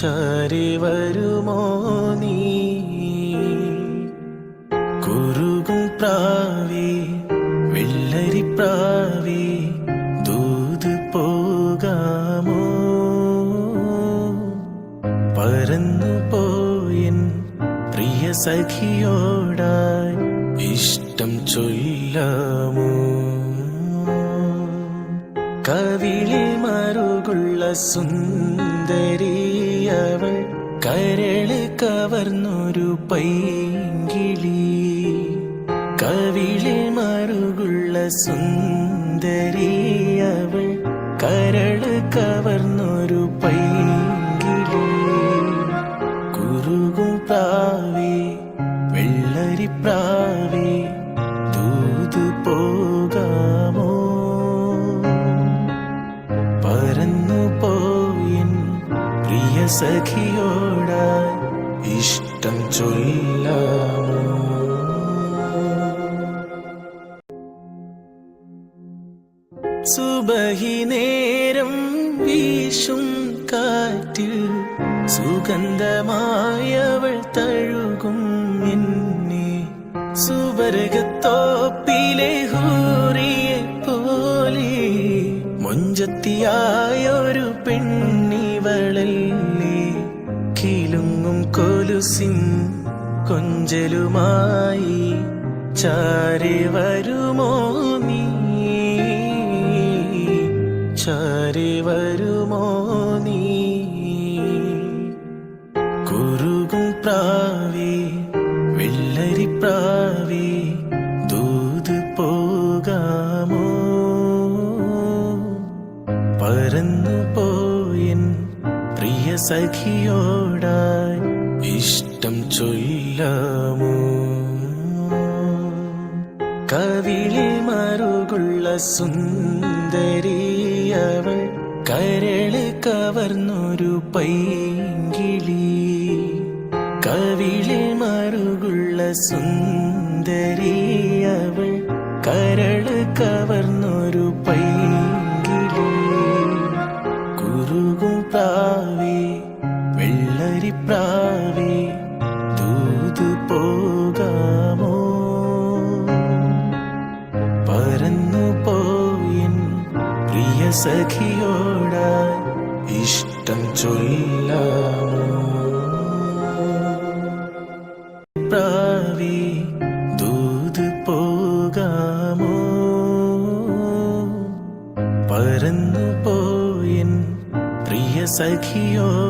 ചാരി വരുമോ നീ? കുറുകും പ്രാവി വെള്ളരി പ്രാവി ദൂത് പോകാമോ? പറന്നു പോയൻ പ്രിയ സഖിയോടായി ഇഷ്ടം ചൊല്ലാമോ? കവിളിൽ മറുകുള്ള സുന്ദരിയവൾ കരൾ കവർന്നൊരു പൈങ്കിളി. കവിളിൽ മറുകുള്ള സുന്ദരിയവൾ കരൾ കവർന്നൊരു പൈങ്കിളി. കുറുകും പ്രാവി വെള്ളരി പ്രാവി സഖിയോടായി ഇഷ്ടം ചൊല്ലാമോ? സുബഹി നേരം വീശും കാറ്റിൽ സുഗന്ധമായവൾ തഴുകും എന്നെ സുവർഗത്തോപ്പിലെ മൊഞ്ചത്തിയായൊരു പെണ്ണിവളല്ലേ? കിലുങ്ങും കൊലുസിൻ കൊഞ്ചലുമായി ചാരി വരുമോ നീ? ചാരി വരുമോ നീ? കുറുകും പ്രാവി വെള്ളരി പ്രാവി ദൂത് പോകാമോ? പറന്നു പോയൻ പ്രിയ സഖിയോടായി ഇഷ്ടം ചൊല്ലാമോ? കവിളിൽ മറുകുള്ള സുന്ദരിയവൾ കരൾ കവർന്നൊരു പൈങ്കിളി. കവിളിൽ മറുകുള്ള സുന്ദരിയവൾ കരൾ പ്രാവി വെള്ളരി പ്രാവി ദൂതു പോകാമോ? പറന്നു പോയിൻ പ്രിയ സഖിയോട ഇഷ്ടം ചൊല്ലാമോ? പരന്നു പോയിൻ പ്രിയ സഖിയോ